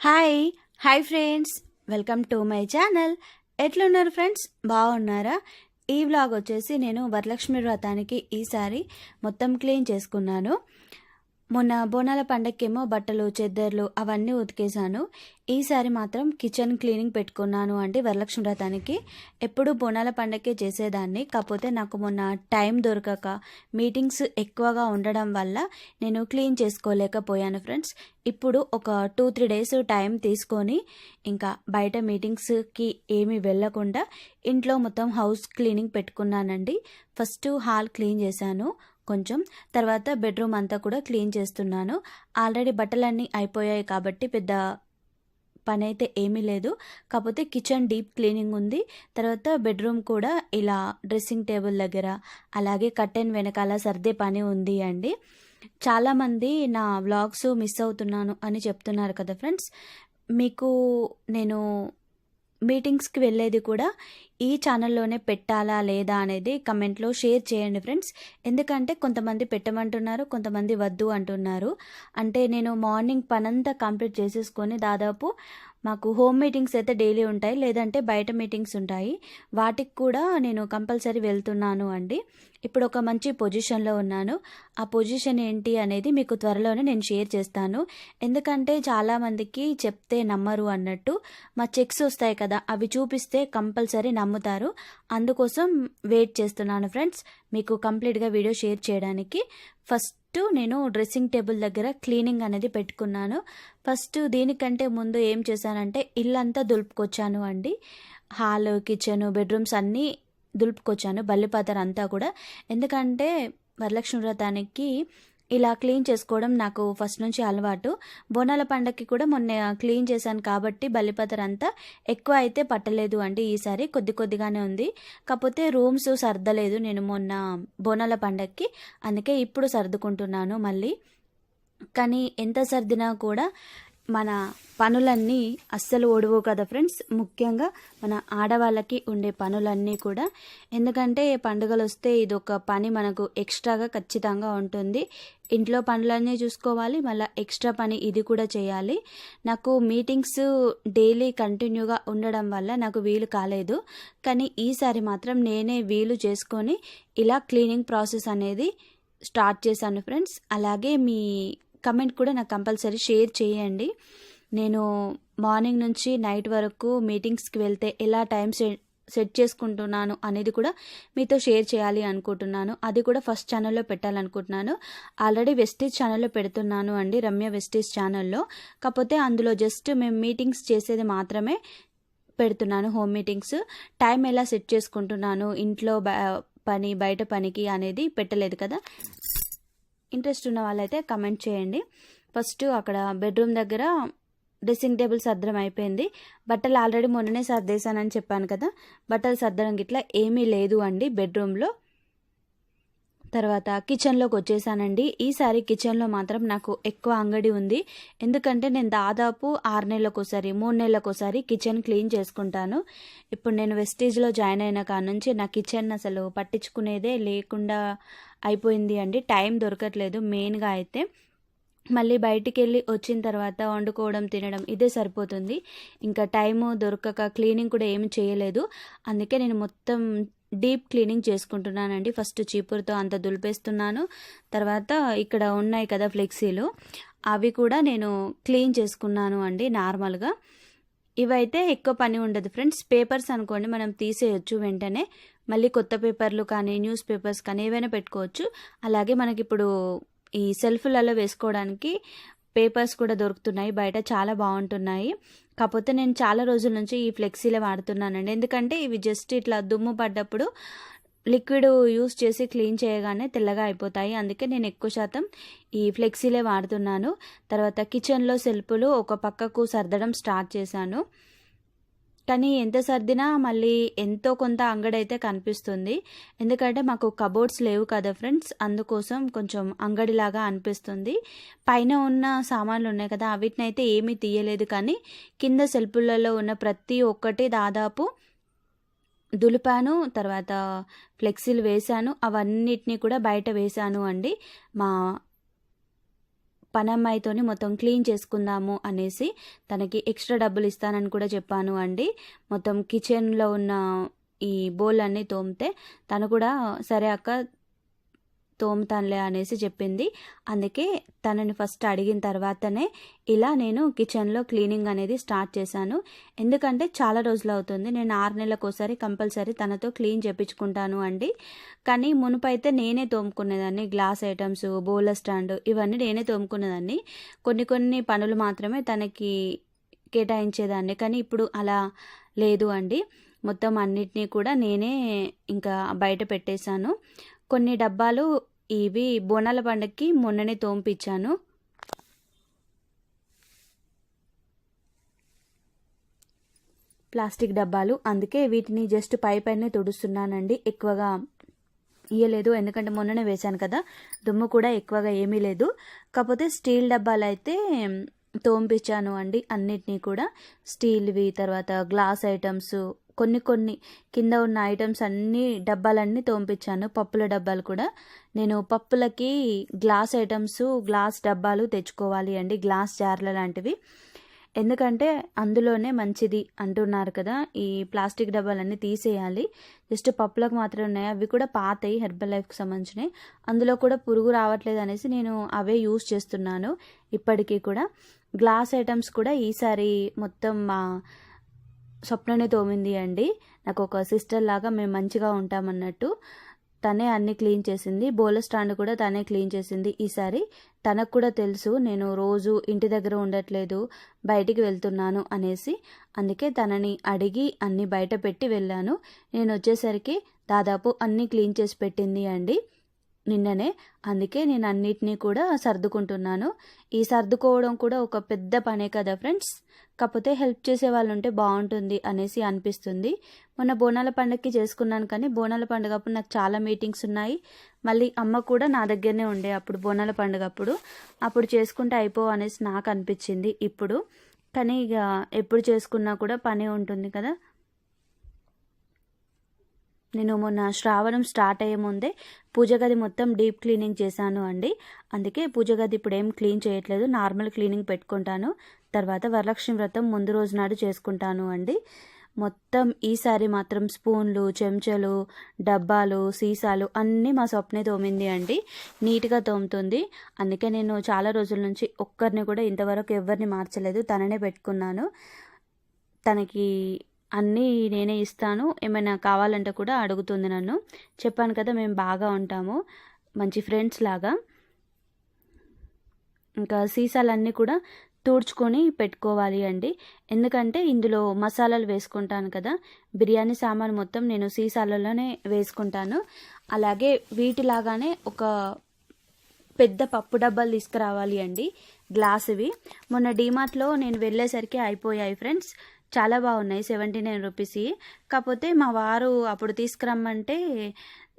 Hi hi friends welcome to my channel ఎట్లున్నారు friends బాగున్నారా? ఈ వ్లాగ్ వచ్చేసి నేను వరలక్ష్మి వ్రతానికి ఈసారి మొత్తం క్లీన్ చేసుకున్నాను. మొన్న బోనాల పండక్కేమో బట్టలు చెద్దర్లు అవన్నీ ఉతికేసాను ఈసారి మాత్రం కిచెన్ క్లీనింగ్ పెట్టుకున్నాను అంటే వరలక్ష్మి వ్రతానికి. ఎప్పుడు బోనాల పండగకే చేసేదాన్ని. కాకపోతే నాకు మొన్న టైం దొరకక మీటింగ్స్ ఎక్కువగా ఉండడం వల్ల నేను క్లీన్ చేసుకోలేకపోయాను ఫ్రెండ్స్. ఇప్పుడు ఒక టూ త్రీ డేస్ టైం తీసుకొని ఇంకా బయట మీటింగ్స్కి ఏమీ వెళ్ళకుండా ఇంట్లో మొత్తం హౌస్ క్లీనింగ్ పెట్టుకున్నానండి. ఫస్ట్ హాల్ క్లీన్ చేశాను. కొంచెం తర్వాత బెడ్రూమ్ అంతా కూడా క్లీన్ చేస్తున్నాను. ఆల్రెడీ బట్టలన్నీ అయిపోయాయి కాబట్టి పెద్ద పని అయితే ఏమీ లేదు. కాకపోతే కిచెన్ డీప్ క్లీనింగ్ ఉంది. తర్వాత బెడ్రూమ్ కూడా ఇలా డ్రెస్సింగ్ టేబుల్ దగ్గర అలాగే కర్టెన్ వెనకాల సర్దే పని ఉంది అండి. చాలామంది నా వ్లాగ్స్ మిస్ అవుతున్నాను అని చెప్తున్నారు కదా ఫ్రెండ్స్. మీకు నేను మీటింగ్స్కి వెళ్ళేది కూడా ఈ ఛానల్లోనే పెట్టాలా లేదా అనేది కమెంట్లో షేర్ చేయండి ఫ్రెండ్స్. ఎందుకంటే కొంతమంది పెట్టమంటున్నారు కొంతమంది వద్దు అంటున్నారు. అంటే నేను మార్నింగ్ పనంతా కంప్లీట్ చేసేసుకొని దాదాపు మాకు హోమ్ మీటింగ్స్ అయితే డైలీ ఉంటాయి లేదంటే బయట మీటింగ్స్ ఉంటాయి. వాటికి కూడా నేను కంపల్సరీ వెళ్తున్నాను అండి. ఇప్పుడు ఒక మంచి పొజిషన్లో ఉన్నాను. ఆ పొజిషన్ ఏంటి అనేది మీకు త్వరలోనే నేను షేర్ చేస్తాను. ఎందుకంటే చాలామందికి చెప్తే నమ్మరు అన్నట్టు. మా చెక్స్ వస్తాయి కదా అవి చూపిస్తే కంపల్సరీ నమ్ముతారు. అందుకోసం వెయిట్ చేస్తున్నాను ఫ్రెండ్స్ మీకు కంప్లీట్గా వీడియో షేర్ చేయడానికి. ఫస్ట్ నేను డ్రెస్సింగ్ టేబుల్ దగ్గర క్లీనింగ్ అనేది పెట్టుకున్నాను. ఫస్ట్ దీనికంటే ముందు ఏం చేశానంటే ఇల్లంతా దులుపుకొచ్చాను అండి. హాల్ కిచెన్ బెడ్రూమ్స్ అన్నీ దులుపుకొచ్చాను బల్లిపాతర అంతా కూడా. ఎందుకంటే వరలక్ష్మి వ్రతానికి ఇలా క్లీన్ చేసుకోవడం నాకు ఫస్ట్ నుంచి అలవాటు. బోనాల పండగకి కూడా మొన్న క్లీన్ చేశాను కాబట్టి బల్లిపతర్ అంతా ఎక్కువ అయితే పట్టలేదు అండి ఈసారి. కొద్ది కొద్దిగానే ఉంది. కాకపోతే రూమ్స్ సర్దలేదు నేను మొన్న బోనాల పండగకి అందుకే ఇప్పుడు సర్దుకుంటున్నాను మళ్ళీ. కానీ ఎంత సర్దినా కూడా మన పనులన్నీ అస్సలు ఓడవు కదా ఫ్రెండ్స్. ముఖ్యంగా మన ఆడవాళ్ళకి ఉండే పనులన్నీ కూడా. ఎందుకంటే పండుగలు వస్తే ఇది ఒక పని మనకు ఎక్స్ట్రాగా ఖచ్చితంగా ఉంటుంది. ఇంట్లో పనులన్నీ చూసుకోవాలి మళ్ళీ ఎక్స్ట్రా పని ఇది కూడా చేయాలి. నాకు మీటింగ్స్ డైలీ కంటిన్యూగా ఉండడం వల్ల నాకు వీలు కాలేదు. కానీ ఈసారి మాత్రం నేనే వీలు చేసుకొని ఇలా క్లీనింగ్ ప్రాసెస్ అనేది స్టార్ట్ చేశాను ఫ్రెండ్స్. అలాగే మీ కమెంట్ కూడా నాకు కంపల్సరీ షేర్ చేయండి. నేను మార్నింగ్ నుంచి నైట్ వరకు మీటింగ్స్కి వెళ్తే ఎలా టైం సెట్ చేసుకుంటున్నాను అనేది కూడా మీతో షేర్ చేయాలి అనుకుంటున్నాను. అది కూడా ఫస్ట్ ఛానల్లో పెట్టాలనుకుంటున్నాను. ఆల్రెడీ వెస్టీజ్ ఛానల్లో పెడుతున్నాను అండి రమ్య వెస్టీజ్ ఛానల్లో. కాకపోతే అందులో జస్ట్ మేము మీటింగ్స్ చేసేది మాత్రమే పెడుతున్నాను హోమ్ మీటింగ్స్. టైం ఎలా సెట్ చేసుకుంటున్నాను ఇంట్లో పని బయట పనికి అనేది పెట్టలేదు కదా. ఇంట్రెస్ట్ ఉన్న వాళ్ళైతే కమెంట్ చేయండి. ఫస్ట్ అక్కడ బెడ్రూమ్ దగ్గర డ్రెస్సింగ్ టేబుల్ సర్దడం అయిపోయింది. బట్టలు ఆల్రెడీ మొన్ననే సర్దేశానని చెప్పాను కదా. బట్టలు సర్దడం గిట్లా ఏమీ లేదు అండి బెడ్రూమ్లో. తర్వాత కిచెన్లోకి వచ్చేసానండి. ఈసారి కిచెన్లో మాత్రం నాకు ఎక్కువ అంగడి ఉంది. ఎందుకంటే నేను దాదాపు ఆరు నెలలకోసారి మూడు నెలలకోసారి కిచెన్ క్లీన్ చేసుకుంటాను. ఇప్పుడు నేను వెస్టేజ్లో జాయిన్ అయిన కాడ నుంచి నా కిచెన్ అసలు పట్టించుకునేదే లేకుండా అయిపోయింది అండి. టైం దొరకట్లేదు మెయిన్గా అయితే. మళ్ళీ బయటికి వెళ్ళి వచ్చిన తర్వాత వండుకోవడం తినడం ఇదే సరిపోతుంది. ఇంకా టైము దొరకక క్లీనింగ్ కూడా ఏమి చేయలేదు. అందుకే నేను మొత్తం డీప్ క్లీనింగ్ చేసుకుంటున్నానండి. ఫస్ట్ చీపురుతో అంత దులిపేస్తున్నాను. తర్వాత ఇక్కడ ఉన్నాయి కదా ఫ్లెక్సీలు. అవి కూడా నేను క్లీన్ చేసుకున్నాను అండి నార్మల్గా. ఇవైతే ఎక్కువ పని ఉండదు ఫ్రెండ్స్. పేపర్స్ అనుకోండి మనం తీసేయచ్చు వెంటనే. మళ్ళీ కొత్త పేపర్లు కానీ న్యూస్ పేపర్స్ కానీ ఏవైనా పెట్టుకోవచ్చు. అలాగే మనకి ఇప్పుడు ఈ సెల్ఫ్లలో వేసుకోవడానికి పేపర్స్ కూడా దొరుకుతున్నాయి. బయట చాలా బాగుంటున్నాయి. కాకపోతే నేను చాలా రోజుల నుంచి ఈ ఫ్లెక్సీలే వాడుతున్నానండి. ఎందుకంటే ఇవి జస్ట్ ఇట్లా దుమ్ము పడ్డప్పుడు లిక్విడ్ యూస్ చేసి క్లీన్ చేయగానే తెల్లగా అయిపోతాయి. అందుకే నేను ఎక్కువ శాతం ఈ ఫ్లెక్సీలే వాడుతున్నాను. తర్వాత కిచెన్లో సెల్ఫ్లు ఒక పక్కకు సర్దడం స్టార్ట్ చేశాను. కానీ ఎంత సర్దినా మళ్ళీ ఎంతో కొంత అంగడైతే కనిపిస్తుంది. ఎందుకంటే మాకు కబోర్డ్స్ లేవు కదా ఫ్రెండ్స్ అందుకోసం కొంచెం అంగడిలాగా అనిపిస్తుంది. పైన ఉన్న సామాన్లు ఉన్నాయి కదా అవిటినైతే ఏమీ తీయలేదు కానీ కింద సెల్పులలో ఉన్న ప్రతి ఒక్కటి దాదాపు దులిపాను తర్వాత ఫ్లెక్సీలు వేశాను అవన్నిటిని కూడా బయట వేశాను అండి. మా పనమ్మాయితోని మొత్తం క్లీన్ చేసుకుందాము అనేసి తనకి ఎక్స్ట్రా డబ్బులు ఇస్తానని కూడా చెప్పాను అండి. మొత్తం కిచెన్లో ఉన్న ఈ బౌల్ అన్నీ తోమితే తను కూడా సరే అక్క తోముతానులే అనేసి చెప్పింది. అందుకే తనని ఫస్ట్ అడిగిన తర్వాతనే ఇలా నేను కిచెన్లో క్లీనింగ్ అనేది స్టార్ట్ చేశాను. ఎందుకంటే చాలా రోజులు అవుతుంది. నేను ఆరు నెలలకు ఒకసారి కంపల్సరీ తనతో క్లీన్ చేపించుకుంటాను అండి. కానీ మునుపైతే నేనే తోముకునేదాన్ని. గ్లాస్ ఐటమ్స్ బౌలర్ స్టాండ్ ఇవన్నీ నేనే తోముకునేదాన్ని. కొన్ని కొన్ని పనులు మాత్రమే తనకి కేటాయించేదాన్ని. కానీ ఇప్పుడు అలా లేదు అండి. మొత్తం అన్నిటినీ కూడా నేనే ఇంకా బయట పెట్టేశాను. కొన్ని డబ్బాలు ఇవి బోనాల పండక్కి మొన్ననే తోంపిచ్చాను ప్లాస్టిక్ డబ్బాలు అందుకే వీటిని జస్ట్ పై పైనే తుడుస్తున్నానండి. ఎక్కువగా ఇయ్యలేదు ఎందుకంటే మొన్ననే వేశాను కదా దుమ్ము కూడా ఎక్కువగా ఏమీ లేదు. కాకపోతే స్టీల్ డబ్బాలు అయితే తోంపించాను అండి అన్నిటినీ కూడా. స్టీల్వి తర్వాత గ్లాస్ ఐటమ్స్ కొన్ని కొన్ని కింద ఉన్న ఐటమ్స్ అన్నీ డబ్బాలన్నీ తోంపించాను పప్పుల డబ్బాలు కూడా. నేను పప్పులకి గ్లాస్ ఐటమ్స్ గ్లాస్ డబ్బాలు తెచ్చుకోవాలి అండి. గ్లాస్ జార్ల లాంటివి. ఎందుకంటే అందులోనే మంచిది అంటున్నారు కదా. ఈ ప్లాస్టిక్ డబ్బాలన్నీ తీసేయాలి. జస్ట్ పప్పులకు మాత్రమే ఉన్నాయి. అవి కూడా పాతయి హెర్బల్ లైఫ్కి సంబంధించినవి అందులో కూడా పురుగు రావట్లేదు అనేసి నేను అవే యూస్ చేస్తున్నాను ఇప్పటికీ కూడా. గ్లాస్ ఐటమ్స్ కూడా ఈసారి మొత్తం మా స్వప్ననే తోమింది అండి. నాకు ఒక సిస్టర్ లాగా మేము మంచిగా ఉంటామన్నట్టు తనే అన్ని క్లీన్ చేసింది. బోల స్టాండ్ కూడా తనే క్లీన్ చేసింది. ఈసారి తనకు కూడా తెలుసు నేను రోజు ఇంటి దగ్గర ఉండట్లేదు బయటికి వెళ్తున్నాను అనేసి. అందుకే తనని అడిగి అన్ని బయట పెట్టి వెళ్ళాను. నేను వచ్చేసరికి దాదాపు అన్ని క్లీన్ చేసి పెట్టింది అండి. నిన్ననే. అందుకే నేను అన్నిటినీ కూడా సర్దుకుంటున్నాను. ఈ సర్దుకోవడం కూడా ఒక పెద్ద పనే కదా ఫ్రెండ్స్. కాకపోతే హెల్ప్ చేసే వాళ్ళు ఉంటే బాగుంటుంది అనేసి అనిపిస్తుంది. మొన్న బోనాల పండుగకి చేసుకున్నాను కానీ బోనాల పండుగ అప్పుడు నాకు చాలా మీటింగ్స్ ఉన్నాయి. మళ్ళీ అమ్మ కూడా నా దగ్గరనే ఉండే అప్పుడు బోనాల పండుగ అప్పుడు అప్పుడు చేసుకుంటే అయిపో అనేసి నాకు అనిపించింది ఇప్పుడు. కానీ ఇక ఎప్పుడు చేసుకున్నా కూడా పని ఉంటుంది కదా. నేను మొన్న శ్రావణం స్టార్ట్ అయ్యే ముందే పూజ గది మొత్తం డీప్ క్లీనింగ్ చేశాను అండి. అందుకే పూజ గది ఇప్పుడు ఏం క్లీన్ చేయట్లేదు. నార్మల్ క్లీనింగ్ పెట్టుకుంటాను. తర్వాత వరలక్ష్మి వ్రతం ముందు రోజు నాడు చేసుకుంటాను అండి. మొత్తం ఈసారి మాత్రం స్పూన్లు చెంచాలు డబ్బాలు సీసాలు అన్నీ మా స్వప్నే తోమింది అండి. నీట్గా తోముతుంది. అందుకే నేను చాలా రోజుల నుంచి ఒక్కరిని కూడా ఇంతవరకు ఎవరిని మార్చలేదు. తననే పెట్టుకున్నాను. తనకి అన్నీ నేనే ఇస్తాను. ఏమైనా కావాలంటే కూడా అడుగుతుంది నన్ను. చెప్పాను కదా మేము బాగా ఉంటాము. మంచి ఫ్రెండ్స్ లాగా. ఇంకా సీసాలన్నీ కూడా తూడ్చుకొని పెట్టుకోవాలి అండి. ఎందుకంటే ఇందులో మసాలాలు వేసుకుంటాను కదా. బిర్యానీ సామాన్ మొత్తం నేను సీసాలలోనే వేసుకుంటాను. అలాగే వీటిలాగానే ఒక పెద్ద పప్పు డబ్బాలు తీసుకురావాలి అండి. గ్లాసువి. మొన్న డీమార్ట్లో నేను వెళ్ళేసరికి అయిపోయాయి ఫ్రెండ్స్. చాలా బాగున్నాయి సెవెంటీ నైన్ రూపీస్ కాకపోతే మా వారు అప్పుడు తీసుకురమ్మంటే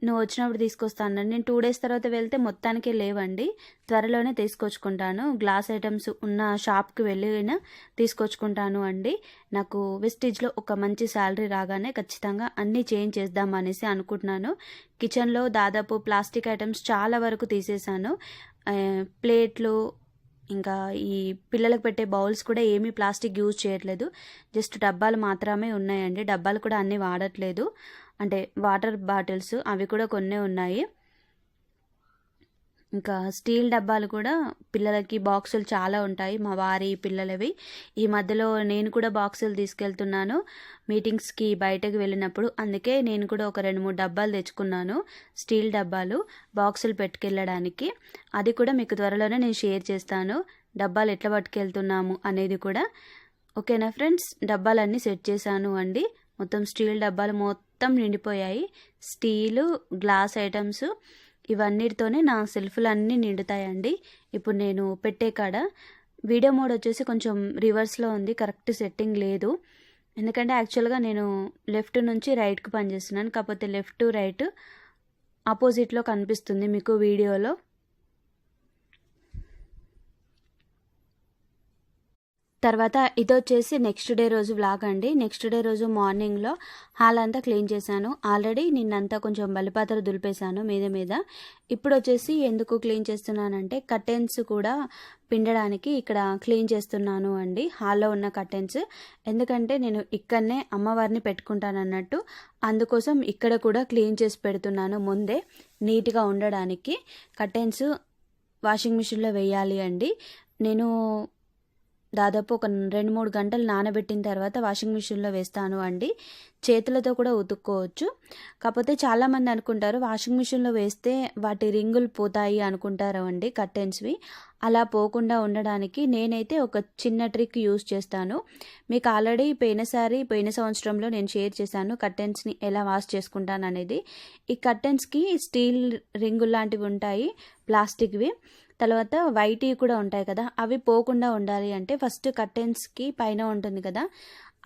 నువ్వు వచ్చినప్పుడు తీసుకొస్తాను నేను టూ డేస్ తర్వాత వెళ్తే మొత్తానికి లేవండి. త్వరలోనే తీసుకొచ్చుకుంటాను. గ్లాస్ ఐటమ్స్ ఉన్న షాప్కి వెళ్ళిన తీసుకొచ్చుకుంటాను అండి. నాకు వెస్టేజ్లో ఒక మంచి శాలరీ రాగానే ఖచ్చితంగా అన్నీ చేంజ్ చేద్దాం అనేసి అనుకుంటున్నాను. కిచెన్లో దాదాపు ప్లాస్టిక్ ఐటమ్స్ చాలా వరకు తీసేసాను ప్లేట్లు ఇంకా ఈ పిల్లలకు పెట్టే బౌల్స్ కూడా ఏమీ ప్లాస్టిక్ యూజ్ చేయట్లేదు. జస్ట్ డబ్బాలు మాత్రమే ఉన్నాయండి. డబ్బాలు కూడా అన్నీ వాడట్లేదు. అంటే వాటర్ బాటిల్స్ అవి కూడా కొన్నే ఉన్నాయి. ఇంకా స్టీల్ డబ్బాలు కూడా పిల్లలకి బాక్సులు చాలా ఉంటాయి మా వారి పిల్లలవి. ఈ మధ్యలో నేను కూడా బాక్సులు తీసుకెళ్తున్నాను మీటింగ్స్కి బయటకు వెళ్ళినప్పుడు. అందుకే నేను కూడా ఒక రెండు మూడు డబ్బాలు తెచ్చుకున్నాను స్టీల్ డబ్బాలు బాక్సులు పెట్టుకెళ్ళడానికి. అది కూడా మీకు త్వరలోనే నేను షేర్ చేస్తాను డబ్బాలు ఎట్లా పట్టుకెళ్తున్నాము అనేది కూడా. ఓకేనా ఫ్రెండ్స్? డబ్బాలన్నీ సెట్ చేశాను అండి. మొత్తం స్టీల్ డబ్బాలు మొత్తం నిండిపోయాయి. స్టీలు గ్లాస్ ఐటమ్స్ ఇవన్నిటితోనే నా సెల్ఫ్లు అన్నీ నిండుతాయండి. ఇప్పుడు నేను పెట్టే కాడ వీడియో మోడ్ వచ్చేసి కొంచెం రివర్స్లో ఉంది కరెక్ట్ సెట్టింగ్ లేదు. ఎందుకంటే యాక్చువల్గా నేను లెఫ్ట్ నుంచి రైట్కి పనిచేస్తున్నాను కాకపోతే లెఫ్ట్ రైట్ ఆపోజిట్లో కనిపిస్తుంది మీకు వీడియోలో. తర్వాత ఇది వచ్చేసి నెక్స్ట్ డే రోజు వ్లాగ్ అండి. నెక్స్ట్ డే రోజు మార్నింగ్లో హాల్ అంతా క్లీన్ చేశాను. ఆల్రెడీ నిన్నంతా కొంచెం బలిపాత్ర దులిపేశాను మీద మీద. ఇప్పుడు వచ్చేసి ఎందుకు క్లీన్ చేస్తున్నానంటే కర్టెన్స్ కూడా పిండడానికి ఇక్కడ క్లీన్ చేస్తున్నాను అండి. హాల్లో ఉన్న కర్టెన్స్ ఎందుకంటే నేను ఇక్కడనే అమ్మవారిని పెట్టుకుంటాను అన్నట్టు. అందుకోసం ఇక్కడ కూడా క్లీన్ చేసి పెడుతున్నాను ముందే నీట్గా ఉండడానికి. కర్టెన్స్ వాషింగ్ మిషన్లో వేయాలి అండి. నేను దాదాపు ఒక రెండు మూడు గంటలు నానబెట్టిన తర్వాత వాషింగ్ మిషన్లో వేస్తాను అండి. చేతులతో కూడా ఉతుక్కోవచ్చు. కాకపోతే చాలామంది అనుకుంటారు వాషింగ్ మిషన్లో వేస్తే వాటి రింగులు పోతాయి అనుకుంటారు అండి కర్టెన్స్వి అలా పోకుండా ఉండడానికి నేనైతే ఒక చిన్న ట్రిక్ యూస్ చేస్తాను. మీకు ఆల్రెడీ పోయినసారి పోయిన సంవత్సరంలో నేను షేర్ చేశాను కర్టెన్స్ని ఎలా వాష్ చేసుకుంటాను అనేది. ఈ కర్టెన్స్కి స్టీల్ రింగులు లాంటివి ఉంటాయి ప్లాస్టిక్వి. తర్వాత వైట్ కూడా ఉంటాయి కదా అవి పోకుండా ఉండాలి అంటే ఫస్ట్ కర్టెన్స్కి పైన ఉంటుంది కదా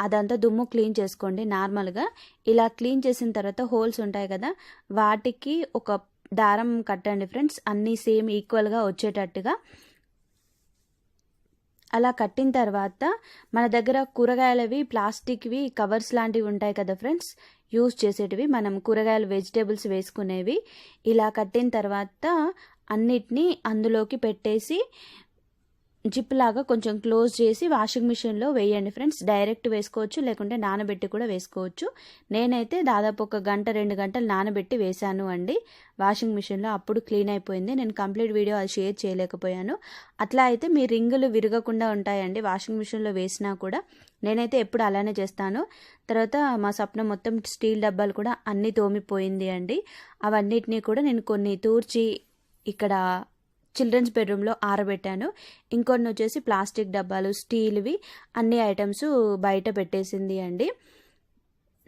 అదంతా దుమ్ము క్లీన్ చేసుకోండి నార్మల్గా. ఇలా క్లీన్ చేసిన తర్వాత హోల్స్ ఉంటాయి కదా వాటికి ఒక దారం కట్టండి ఫ్రెండ్స్ అన్నీ సేమ్ ఈక్వల్గా వచ్చేటట్టుగా. అలా కట్టిన తర్వాత మన దగ్గర కూరగాయలవి ప్లాస్టిక్వి కవర్స్ లాంటివి ఉంటాయి కదా ఫ్రెండ్స్ యూస్ చేసేటివి మనం కూరగాయలు వెజిటేబుల్స్ వేసుకునేవి. ఇలా కట్టిన తర్వాత అన్నిటినీ అందులోకి పెట్టేసి జిప్ లాగా కొంచెం క్లోజ్ చేసి వాషింగ్ మిషన్లో వేయండి ఫ్రెండ్స్. డైరెక్ట్ వేసుకోవచ్చు లేకుంటే నానబెట్టి కూడా వేసుకోవచ్చు. నేనైతే దాదాపు ఒక గంట రెండు గంటలు నానబెట్టి వేశాను అండి. వాషింగ్ మిషన్లో అప్పుడు క్లీన్ అయిపోయింది. నేను కంప్లీట్ వీడియో అది షేర్ చేయలేకపోయాను. అట్లా అయితే మీ రింగులు విరగకుండా ఉంటాయండి వాషింగ్ మిషన్లో వేసినా కూడా. నేనైతే ఎప్పుడు అలానే చేస్తాను. తర్వాత మా స్వప్నం మొత్తం స్టీల్ డబ్బాలు కూడా అన్నీ తోమిపోయింది అండి. అవన్నిటినీ కూడా నేను కొన్ని తూర్చి ఇక్కడ చిల్డ్రన్స్ బెడ్రూమ్లో ఆరబెట్టాను. ఇంకొన్ని వచ్చేసి ప్లాస్టిక్ డబ్బాలు స్టీల్వి అన్ని ఐటమ్స్ బయట పెట్టేసింది అండి.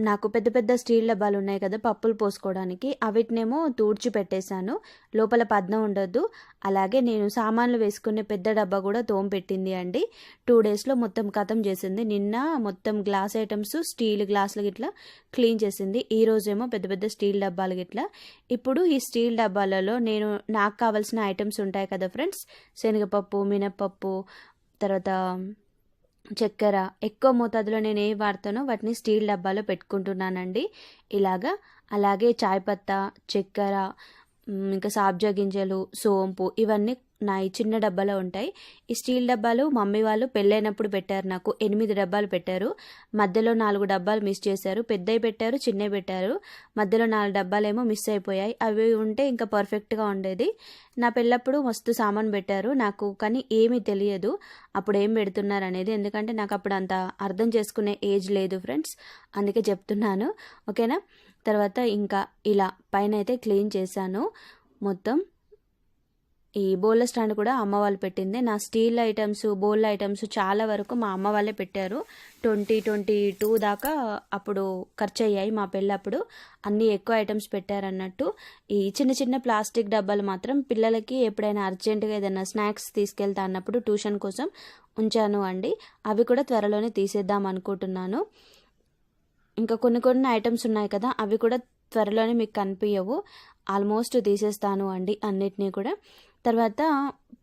నాకు పెద్ద పెద్ద స్టీల్ డబ్బాలు ఉన్నాయి కదా పప్పులు పోసుకోవడానికి. అవిటినేమో తూడ్చి పెట్టేశాను. లోపల పద్మం ఉండొద్దు. అలాగే నేను సామాన్లు వేసుకునే పెద్ద డబ్బా కూడా తోం పెట్టింది అండి. టూ డేస్లో మొత్తం కథం చేసింది. నిన్న మొత్తం గ్లాస్ ఐటమ్స్ స్టీల్ గ్లాసులు గిట్లా క్లీన్ చేసింది. ఈ రోజేమో పెద్ద పెద్ద స్టీల్ డబ్బాలు గిట్లా. ఇప్పుడు ఈ స్టీల్ డబ్బాలలో నేను నాకు కావాల్సిన ఐటమ్స్ ఉంటాయి కదా ఫ్రెండ్స్. శనగపప్పు మినప్పప్పు తర్వాత చక్కెర ఎక్కువ మోతాదులో నేను ఏ వాడతానో వాటిని స్టీల్ డబ్బాలో పెట్టుకుంటున్నానండి. ఇలాగా అలాగే చాయ్ పత్తా చక్కెర ఇంకా సాబ్జా గింజలు సోంపు ఇవన్నీ నా చిన్న డబ్బాలో ఉంటాయి. ఈ స్టీల్ డబ్బాలు మమ్మీ వాళ్ళు పెళ్ళైనప్పుడు పెట్టారు. నాకు ఎనిమిది డబ్బాలు పెట్టారు. మధ్యలో నాలుగు డబ్బాలు మిస్ చేశారు. పెద్దవి పెట్టారు చిన్నవి పెట్టారు. మధ్యలో నాలుగు డబ్బాలేమో మిస్ అయిపోయాయి. అవి ఉంటే ఇంకా పర్ఫెక్ట్గా ఉండేది. నా పెళ్ళప్పుడు మస్తు సామాన్ పెట్టారు. నాకు కానీ ఏమీ తెలియదు అప్పుడు ఏం పెడుతున్నారు అనేది. ఎందుకంటే నాకు అప్పుడు అంత అర్థం చేసుకునే ఏజ్ లేదు ఫ్రెండ్స్. అందుకే చెప్తున్నాను. ఓకేనా? తర్వాత ఇంకా ఇలా పైన అయితే క్లీన్ చేశాను. మొత్తం ఈ బౌల్ స్టాండ్ కూడా అమ్మ వాళ్ళు పెట్టింది. నా స్టీల్ ఐటమ్స్ బౌల్ ఐటమ్స్ చాలా వరకు మా అమ్మ వాళ్ళే పెట్టారు. ట్వంటీ ట్వంటీ టూ దాకా అప్పుడు ఖర్చు అయ్యాయి మా పెళ్ళప్పుడు. అన్ని ఎక్కువ ఐటమ్స్ పెట్టారన్నట్టు. ఈ చిన్న చిన్న ప్లాస్టిక్ డబ్బాలు మాత్రం పిల్లలకి ఎప్పుడైనా అర్జెంటుగా ఏదైనా స్నాక్స్ తీసుకెళ్తా అన్నప్పుడు ట్యూషన్ కోసం ఉంచాను అండి. అవి కూడా త్వరలోనే తీసేద్దాం అనుకుంటున్నాను. ఇంకా కొన్ని కొన్ని ఐటమ్స్ ఉన్నాయి కదా అవి కూడా త్వరలోనే మీకు కనిపించవు ఆల్మోస్ట్ తీసేస్తాను అండి అన్నిటినీ కూడా. తర్వాత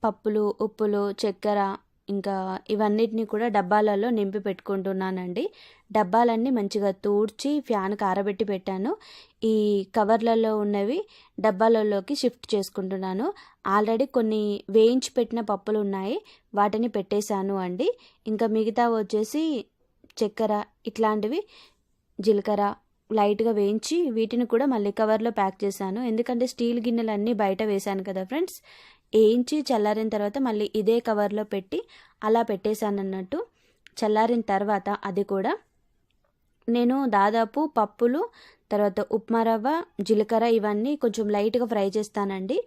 పప్పులు ఉప్పులు చక్కెర ఇంకా ఇవన్నిటిని కూడా డబ్బాలలో నింపి పెట్టుకుంటున్నానండి. డబ్బాలన్నీ మంచిగా తూడ్చి ఫ్యాన్కి ఆరబెట్టి పెట్టాను. ఈ కవర్లలో ఉన్నవి డబ్బాలలోకి షిఫ్ట్ చేసుకుంటున్నాను. ఆల్రెడీ కొన్ని వేయించి పెట్టిన పప్పులు ఉన్నాయి వాటిని పెట్టేశాను అండి. ఇంకా మిగతా వచ్చేసి చక్కెర ఇట్లాంటివి జీలకర్ర లైట్గా వేయించి వీటిని కూడా మళ్ళీ కవర్లో ప్యాక్ చేశాను. ఎందుకంటే స్టీల్ గిన్నెలు అన్నీ బయట వేశాను కదా ఫ్రెండ్స్. వేయించి చల్లారిన తర్వాత మళ్ళీ ఇదే కవర్లో పెట్టి అలా పెట్టేశాను అన్నట్టు చల్లారిన తర్వాత అది కూడా నేను దాదాపు పప్పులు తర్వాత ఉప్మా రవ్వ జీలకర్ర ఇవన్నీ కొంచెం లైట్గా ఫ్రై చేస్తానండి.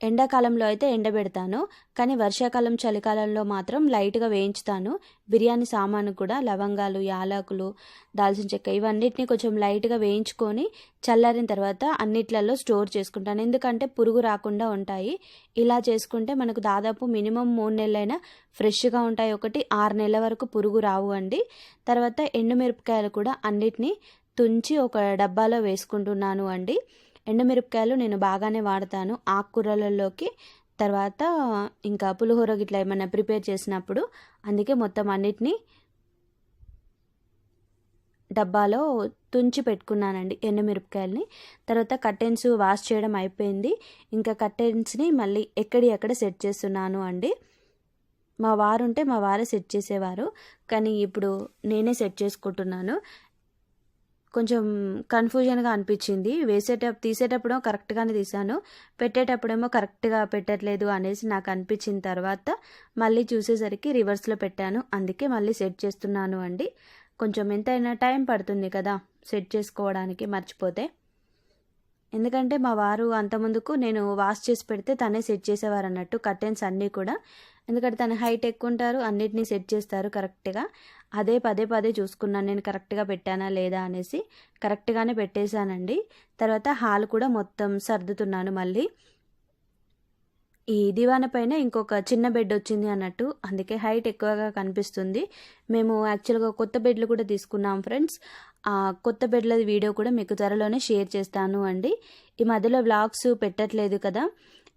ఎండాకాలంలో అయితే ఎండబెడతాను కానీ వర్షాకాలం చలికాలంలో మాత్రం లైట్గా వేయించుతాను. బిర్యానీ సామాను కూడా లవంగాలు యాలకులు దాల్చిన చెక్క ఇవన్నిటిని కొంచెం లైట్గా వేయించుకొని చల్లారిన తర్వాత అన్నిట్లలో స్టోర్ చేసుకుంటాను. ఎందుకంటే పురుగు రాకుండా ఉంటాయి. ఇలా చేసుకుంటే మనకు దాదాపు మినిమం మూడు నెలలైనా ఫ్రెష్గా ఉంటాయి. ఒకటి ఆరు నెలల వరకు పురుగు రావు అండి. తర్వాత ఎండుమిరపకాయలు కూడా అన్నిటినీ తుంచి ఒక డబ్బాలో వేసుకుంటున్నాను అండి. ఎండమిరపకాయలు నేను బాగానే వాడతాను. ఆకుకూరలలోకి తర్వాత ఇంకా పులిహోర గిట్లా ఏమైనా ప్రిపేర్ చేసినప్పుడు అందుకే మొత్తం అన్నిటినీ డబ్బాలో తుంచి పెట్టుకున్నానండి ఎండుమిరపకాయలని. తర్వాత కర్టెన్స్ వాష్ చేయడం అయిపోయింది. ఇంకా కర్టెన్స్ని మళ్ళీ ఎక్కడి అక్కడ సెట్ చేస్తున్నాను అండి. మా వారు ఉంటే మా వారే సెట్ చేసేవారు. కానీ ఇప్పుడు నేనే సెట్ చేసుకుంటున్నాను. కొంచెం కన్ఫ్యూజన్గా అనిపించింది. వేసేటప్పుడు తీసేటప్పుడు కరెక్ట్గానే తీసాను పెట్టేటప్పుడేమో కరెక్ట్గా పెట్టట్లేదు అనేసి నాకు అనిపించిన తర్వాత మళ్ళీ చూసేసరికి రివర్స్లో పెట్టాను. అందుకే మళ్ళీ సెట్ చేస్తున్నాను అండి. కొంచెం ఎంతైనా టైం పడుతుంది కదా సెట్ చేసుకోవడానికి మర్చిపోతే. ఎందుకంటే మా వారు అంతముందుకు నేను వాష్ చేసి పెడితే తనే సెట్ చేసేవారు అన్నట్టు కర్టెన్స్ అన్నీ కూడా. ఎందుకంటే తను హైట్ ఎక్కువ ఉంటారు అన్నిటినీ సెట్ చేస్తారు కరెక్ట్గా. అదే పదే పదే చూసుకున్నాను. నేను కరెక్ట్గా పెట్టానా లేదా అనేసి కరెక్ట్గానే పెట్టేశానండి. తర్వాత హాల్ కూడా మొత్తం సర్దుతున్నాను మళ్ళీ. ఈ దివాన పైన ఇంకొక చిన్న బెడ్ వచ్చింది అన్నట్టు. అందుకే హైట్ ఎక్కువగా కనిపిస్తుంది. మేము యాక్చువల్గా కొత్త బెడ్లు కూడా తీసుకున్నాం ఫ్రెండ్స్. ఆ కొత్త బెడ్ల వీడియో కూడా మీకు త్వరలోనే షేర్ చేస్తాను అండి. ఈ మధ్యలో వ్లాగ్స్ పెట్టట్లేదు కదా.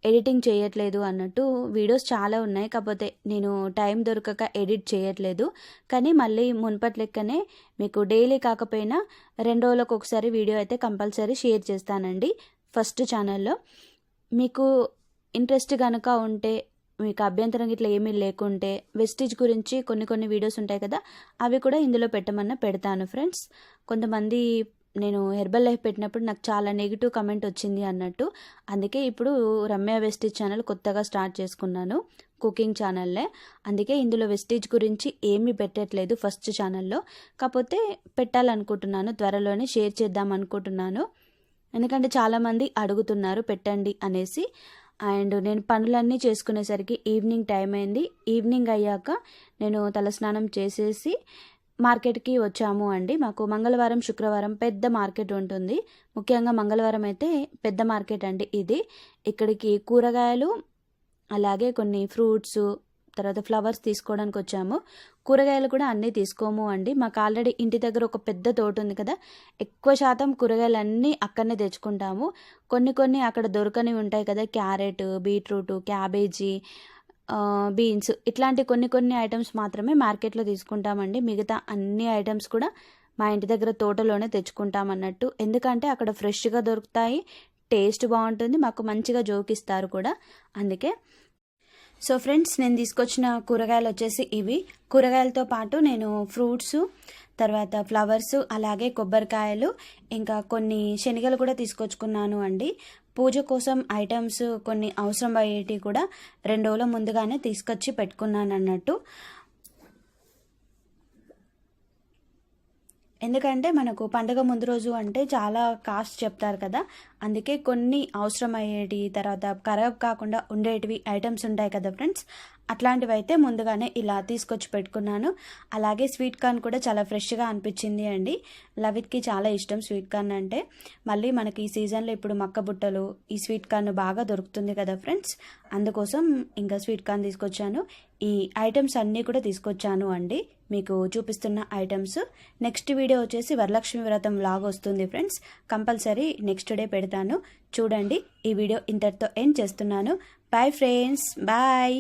ఎడిటింగ్ చేయట్లేదు అన్నట్టు వీడియోస్ చాలా ఉన్నాయి. కాకపోతే నేను టైం దొరకక ఎడిట్ చేయట్లేదు. కానీ మళ్ళీ మున్పటి లెక్కనే మీకు డైలీ కాకపోయినా రెండు రోజులకు ఒకసారి వీడియో అయితే కంపల్సరీ షేర్ చేస్తానండి ఫస్ట్ ఛానల్లో. మీకు ఇంట్రెస్ట్ కనుక ఉంటే మీకు అభ్యంతరం ఇట్లా ఏమీ లేకుంటే వెస్టిజ్ గురించి కొన్ని కొన్ని వీడియోస్ ఉంటాయి కదా అవి కూడా ఇందులో పెట్టమన్నా పెడతాను ఫ్రెండ్స్. కొంతమంది నేను హెర్బల్ లైఫ్ పెట్టినప్పుడు నాకు చాలా నెగిటివ్ కమెంట్ వచ్చింది అన్నట్టు. అందుకే ఇప్పుడు రమ్య వెస్టిజ్ ఛానల్ కొత్తగా స్టార్ట్ చేసుకున్నాను కుకింగ్ ఛానల్లే. అందుకే ఇందులో వెస్టిజ్ గురించి ఏమీ పెట్టట్లేదు ఫస్ట్ ఛానల్లో. కాకపోతే పెట్టాలనుకుంటున్నాను త్వరలోనే షేర్ చేద్దాం అనుకుంటున్నాను. ఎందుకంటే చాలామంది అడుగుతున్నారు పెట్టండి అనేసి. అండ్ నేను పనులన్నీ చేసుకునేసరికి ఈవినింగ్ టైం అయింది. ఈవినింగ్ అయ్యాక నేను తలస్నానం చేసేసి మార్కెట్కి వచ్చాము అండి. మాకు మంగళవారం శుక్రవారం పెద్ద మార్కెట్ ఉంటుంది. ముఖ్యంగా మంగళవారం అయితే పెద్ద మార్కెట్ అండి ఇది. ఇక్కడికి కూరగాయలు అలాగే కొన్ని ఫ్రూట్స్ తర్వాత ఫ్లవర్స్ తీసుకోవడానికి వచ్చాము. కూరగాయలు కూడా అన్నీ తీసుకోము అండి. మాకు ఆల్రెడీ ఇంటి దగ్గర ఒక పెద్ద తోట ఉంది కదా ఎక్కువ శాతం కూరగాయలు అన్నీ అక్కడనే తెచ్చుకుంటాము. కొన్ని కొన్ని అక్కడ దొరకని ఉంటాయి కదా క్యారెట్ బీట్రూట్ క్యాబేజీ బీన్స్ ఇట్లాంటి కొన్ని కొన్ని ఐటమ్స్ మాత్రమే మార్కెట్లో తీసుకుంటామండి. మిగతా అన్ని ఐటమ్స్ కూడా మా ఇంటి దగ్గర తోటలోనే తెచ్చుకుంటాం అన్నట్టు ఎందుకంటే అక్కడ ఫ్రెష్గా దొరుకుతాయి టేస్ట్ బాగుంటుంది మాకు మంచిగా జోకిస్తారు కూడా. అందుకే సో ఫ్రెండ్స్ నేను తీసుకొచ్చిన కూరగాయలు వచ్చేసి ఇవి. కూరగాయలతో పాటు నేను ఫ్రూట్స్ తర్వాత ఫ్లవర్స్ అలాగే కొబ్బరికాయలు ఇంకా కొన్ని శనగలు కూడా తీసుకొచ్చుకున్నాను అండి. పూజ కోసం ఐటమ్స్ కొన్ని అవసరం అయ్యేటివి కూడా రెండు రోజుల ముందుగానే తీసుకొచ్చి పెట్టుకున్నాను అన్నట్టు ఎందుకంటే మనకు పండుగ ముందు రోజు అంటే చాలా కాస్ట్ చెప్తారు కదా. అందుకే కొన్ని అవసరం అయ్యేటి తర్వాత ఖరాబ్ కాకుండా ఉండేటివి ఐటమ్స్ ఉంటాయి కదా ఫ్రెండ్స్ అట్లాంటివి అయితే ముందుగానే ఇలా తీసుకొచ్చి పెట్టుకున్నాను. అలాగే స్వీట్ కార్న్ కూడా చాలా ఫ్రెష్గా అనిపించింది అండి. లవిత్కి చాలా ఇష్టం స్వీట్ కార్న్ అంటే. మళ్ళీ మనకి ఈ సీజన్లో ఇప్పుడు మక్క బుట్టలు ఈ స్వీట్ కార్న్ బాగా దొరుకుతుంది కదా ఫ్రెండ్స్. అందుకోసం ఇంకా స్వీట్ కార్న్ తీసుకొచ్చాను. ఈ ఐటమ్స్ అన్నీ కూడా తీసుకొచ్చాను అండి. మీకు చూపిస్తున్న ఐటమ్స్. నెక్స్ట్ వీడియో వచ్చేసి వరలక్ష్మి వ్రతం వ్లాగ్ వస్తుంది ఫ్రెండ్స్. కంపల్సరీ నెక్స్ట్ డే పెడతాను. చూడండి ఈ వీడియో ఇంతటితో ఎండ్ చేస్తున్నాను. Bye friends bye